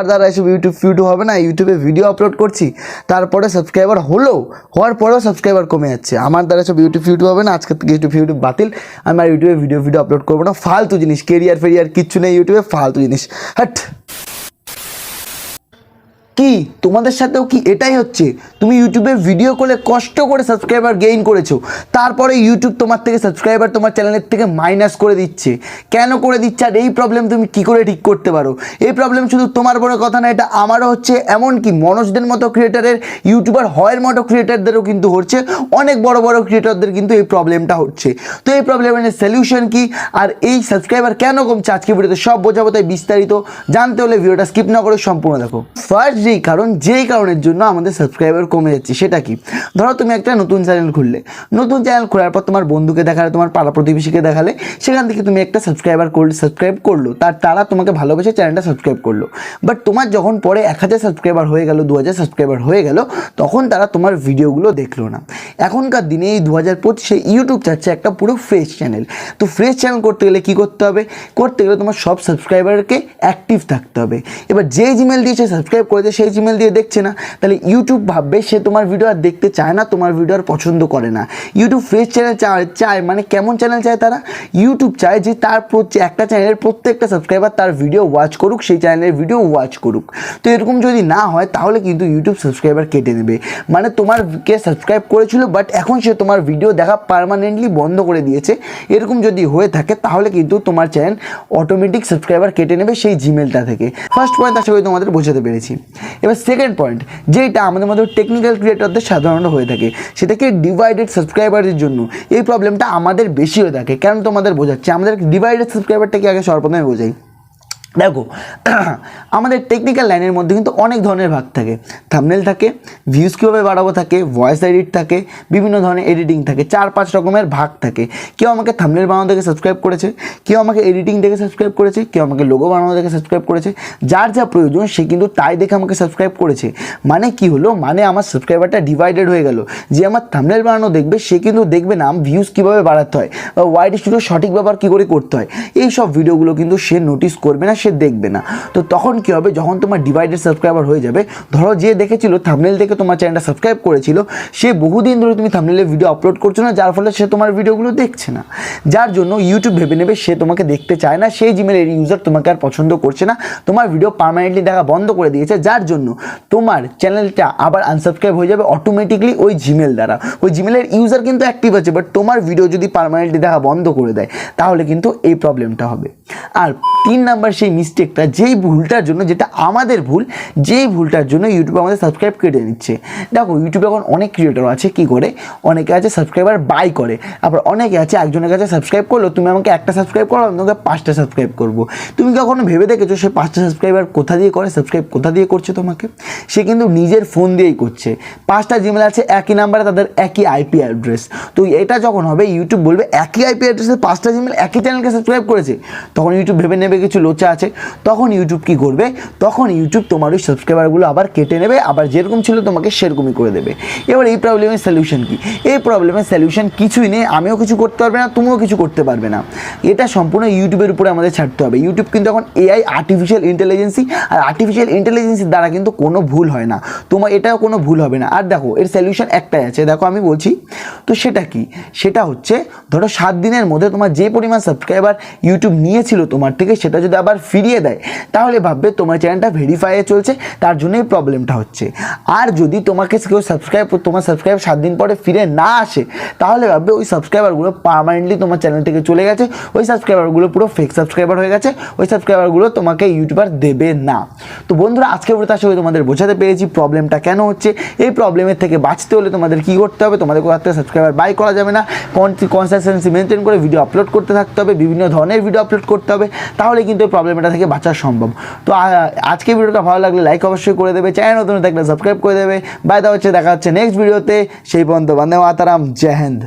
আর দ্বারা এসব YouTube YouTube হবে না ইউটিউবে ভিডিও আপলোড করছি, তারপরে সাবস্ক্রাইবার হলো হওয়ার পরেও সাবস্ক্রাইবার কমে যাচ্ছে। আমার দ্বারা সব ইউটিউব ইউটিউব হবে না, আজকে থেকে ইউটিউব ইউটিউব বাতিল। আমি আর ইউটিউবে ভিডিও ভিডিও আপলোড করব না। ফালতু জিনিস কেরিয়ার ফেরিয়ার কিচ্ছু নেই ইউটিউবে ফালতু জিনিস। হাট। কি? তোমাদের সাথেও কি এটাই হচ্ছে? তুমি ইউটিউবে ভিডিও করে কষ্ট করে সাবস্ক্রাইবার গেইন করেছ। তারপরে ইউটিউব তোমার থেকে সাবস্ক্রাইবার তোমার চ্যানেলের থেকে মাইনাস করে দিচ্ছে। কেন করে দিচ্ছে? আর এই প্রবলেম তুমি কি করে ঠিক করতে পারো? এই প্রবলেম শুধু তোমার বড় কথা না, এটা আমারও হচ্ছে। এমন কি মনোজদের মতো ক্রিয়েটারের ইউটিউবার হয়ের মতো ক্রিয়েটারদেরও কিন্তু হচ্ছে। অনেক বড় বড় ক্রিয়েটারদের কিন্তু এই প্রবলেমটা হচ্ছে। তো এই প্রবলেমের সলিউশন কি? আর এই সাবস্ক্রাইবার কেন কমছে? আজকে ভিডিওতে সব বোঝাবো, তাই বিস্তারিত জানতে হলে ভিডিওটা স্কিপ না করে সম্পূর্ণ দেখো। ফার্স্ট যেই কারণ, যেই কারণের জন্য আমাদের সাবস্ক্রাইবার কমে যাচ্ছে, সেটা কি? ধরো তুমি একটা নতুন চ্যানেল খুললে। নতুন চ্যানেল খোলার পর তোমার বন্ধুকে দেখালে, তোমার পাড়া প্রতিবেশীকে দেখালে, সেখান থেকে তুমি একটা সাবস্ক্রাইবার করলে সাবস্ক্রাইব করল। তার, তারা তোমাকে ভালোবেসে চ্যানেলটা সাবস্ক্রাইব করল। বাট তোমার যখন পরে এক হাজার সাবস্ক্রাইবার হয়ে গেল, দু হাজার সাবস্ক্রাইবার হয়ে গেল, তখন তারা তোমার ভিডিওগুলো দেখল না। এখনকার দিনে এই দু হাজার পঁচিশে ইউটিউব চাচ্ছে একটা পুরো ফ্রেশ চ্যানেল তো ফ্রেশ চ্যানেল করতে গেলে কী করতে হবে? করতে গেলে তোমার সব সাবস্ক্রাইবারকে অ্যাক্টিভ থাকতে হবে। এবার যে জিমেল দিয়েছে সাবস্ক্রাইব করেছে সেই জিমেল দিয়ে দেখছে না, তাহলে ইউটিউব ভাববে সে তোমার ভিডিও আর দেখতে চায় না, তোমার ভিডিও আর পছন্দ করে না। ইউটিউব ফ্রেশ চ্যানেল চায় চায় মানে কেমন চ্যানেল চায় তারা? ইউটিউব চায় যে তার একটা চ্যানেলের প্রত্যেকটা সাবস্ক্রাইবার তার ভিডিও ওয়াচ করুক, সেই চ্যানেলের ভিডিও ওয়াচ করুক। তো এরকম যদি না হয়, তাহলে কিন্তু ইউটিউব সাবস্ক্রাইবার কেটে নেবে। মানে তোমার কে সাবস্ক্রাইব করেছিল বাট এখন সে তোমার ভিডিও দেখা পার্মানেন্টলি বন্ধ করে দিয়েছে। এরকম যদি হয়ে থাকে, তাহলে কিন্তু তোমার চ্যানেল অটোমেটিক সাবস্ক্রাইবার কেটে নেবে সেই জিমেলটা থেকে। ফার্স্ট পয়েন্ট করি তোমাদের বোঝাতে পেরেছি। এবার সেকেন্ড পয়েন্ট যেটা আমাদের মধ্যে টেকনিক্যাল ক্রিয়েটরদের সাধারণত হয়ে থাকে, সেটাকে ডিভাইডেড সাবস্ক্রাইবারের জন্য। এই প্রবলেমটা আমাদের বেশি হয়ে থাকে। কেন তোমাদের বোঝাচ্ছে? আমাদের ডিভাইডেড সাবস্ক্রাইবারটাকে আগে সর্বপ্রথমে বোঝাই। দেখো, আমাদের টেকনিক্যাল লাইনের মধ্যে কিন্তু অনেক ধরনের ভাগ থাকে। থামনেল থাকে ভিউজ কীভাবে বাড়াবো থাকে ভয়েস এডিট থাকে, বিভিন্ন ধরনের এডিটিং থাকে, চার পাঁচ রকমের ভাগ থাকে। কেউ আমাকে থামনেল বানানো থেকে সাবস্ক্রাইব করেছে, কেউ আমাকে এডিটিং দেখে সাবস্ক্রাইব করেছে, কেউ আমাকে লোগো বানানো দেখে সাবস্ক্রাইব করেছে। যার যা প্রয়োজন, সে কিন্তু তাই দেখে আমাকে সাবস্ক্রাইব করেছে। মানে কি হলো? মানে আমার সাবস্ক্রাইবারটা ডিভাইডেড হয়ে গেল। যে আমার থামনেল বানানো দেখবে, সে কিন্তু দেখবে না ভিউজ কীভাবে বাড়াতে হয় বা ওয়াইড স্টুডিও সঠিক ব্যাপার কী করে করতে হয়। এই সব ভিডিওগুলো কিন্তু সে নোটিস করবে না সে দেখবে না। তো তখন কি হবে? যখন তোমার ডিভাইডেড সাবস্ক্রাইবার হয়ে যাবে, ধরো যে দেখেছিল থামনেল দেখে তোমার চ্যানেলটা সাবস্ক্রাইব করেছিল, সে বহুদিন ধরে তুমি থামনেলে ভিডিও আপলোড করছ না, যার ফলে সে তোমার ভিডিওগুলো দেখছে না। যার জন্য ইউটিউব ভেবে নেবে, সে তোমাকে দেখতে চায় না, সেই জিমেলের ইউজার তোমাকে আর পছন্দ করছে না। তোমার ভিডিও পার্মানেন্টলি দেখা বন্ধ করে দিয়েছে, যার জন্য তোমার চ্যানেলটা আবার আনসাবস্ক্রাইব হয়ে যাবে অটোমেটিকলি ওই জিমেল দ্বারা। ওই জিমেলের ইউজার কিন্তু অ্যাক্টিভ আছে বাট তোমার ভিডিও যদি পার্মানেন্টলি দেখা বন্ধ করে দেয়, তাহলে কিন্তু এই প্রবলেমটা হবে। আর তিন নাম্বার সেই মিস্টেকটা যেই ভুলটার জন্য যেটা আমাদের ভুল, যেই ভুলটার জন্য ইউটিউব আমাদের সাবস্ক্রাইব কেটে নিচ্ছে। দেখো ইউটিউবে এখন অনেক ক্রিয়েটর আছে, কি করে? অনেকে আছে সাবস্ক্রাইবার বাই করে। আবার অনেকে আছে, একজনের কাছে সাবস্ক্রাইব করল, তুমি আমাকে একটা সাবস্ক্রাইব করো, আমি তোমাকে পাঁচটা সাবস্ক্রাইব করব। তুমি কখনো ভেবে দেখেছ, সে পাঁচটা সাবস্ক্রাইবার কোথা দিয়ে করে সাবস্ক্রাইব কোথা দিয়ে করছে তোমাকে? সে কিন্তু নিজের ফোন দিয়েই করছে। পাঁচটা জিমেল আছে, একই নাম্বারে তাদের একই আইপি অ্যাড্রেস তো এটা যখন হবে ইউটিউব বলবে, একই আইপি অ্যাড্রেসে পাঁচটা জিমেল একই চ্যানেলকে সাবস্ক্রাইব করেছে? তখন ইউটিউব ভেবে নেবে কিছু লোচা আছে। তখন ইউটিউব কি করবে? তখন ইউটিউব তোমার ওই সাবস্ক্রাইবারগুলো আবার কেটে নেবে, আবার যেরকম ছিল তোমাকে সেরকমই করে দেবে। এবার এই প্রবলেমের সলিউশন কি? এই প্রবলেমের সলিউশন কিছুই নেই, আমিও কিছু করতে পারবে না, তুমিও কিছু করতে পারবে না। এটা সম্পূর্ণ ইউটিউবের উপরে আমাদের ছাড়তে হবে। ইউটিউব কিন্তু এখন এআই আর্টিফিশিয়াল ইন্টেলিজেন্সি আর আর্টিফিশিয়াল ইন্টেলিজেন্সির দ্বারা কিন্তু কোনো ভুল হয় না। তোমার এটাও কোনো ভুল হবে না। আর দেখো, এর সলিউশন একটাই আছে। দেখো, আমি বলছি, তো সেটা কি? সেটা হচ্ছে, ধরো সাত দিনের মধ্যে তোমার যে পরিমাণ সাবস্ক্রাইবার ইউটিউব নিয়েছিল তোমার থেকে, সেটা যদি আবার ফিরিয়ে দেয়, তাহলে ভাববে তোমার চ্যানেলটা ভেরিফাইয়ে চলছে, তার জন্যই প্রবলেমটা হচ্ছে। আর যদি তোমাকে কেউ সাবস্ক্রাইব তোমার সাবস্ক্রাইব সাত দিন পরে ফিরে না আসে, তাহলে ভাববে ওই সাবস্ক্রাইবারগুলো পার্মানেন্টলি তোমার চ্যানেল থেকে চলে গেছে, ওই সাবস্ক্রাইবারগুলো পুরো ফেক সাবস্ক্রাইবার হয়ে গেছে, ওই সাবস্ক্রাইবারগুলো তোমাকে ইউটিউবার দেবে না। তো বন্ধুরা, আজকে আশা করি তোমাদের বোঝাতে পেরেছি প্রবলেমটা কেন হচ্ছে। এই প্রবলেমের থেকে বাঁচতে হলে তোমাদের কী করতে হবে, তোমাদের কোথাও থেকে সাবস্ক্রাইবার বাই করা যাবে না কনসিস্টেন্সি মেনটেন করে ভিডিও আপলোড করতে থাকতে হবে, বিভিন্ন ধরনের ভিডিও আপলোড করতে হবে, তাহলে কিন্তু এই প্রবলেমটা থেকে বাঁচা সম্ভব। তো আজকে ভিডিওটা ভালো লাগলে লাইক অবশ্যই করে দেবে। চ্যানেল নতুন থাকলে সাবস্ক্রাইব করে দেবে। বাই দা হচ্ছে দেখা হচ্ছে নেক্সট ভিডিওতে সেই পর্যন্ত, বন্দে মাতারাম, জয় হিন্দ।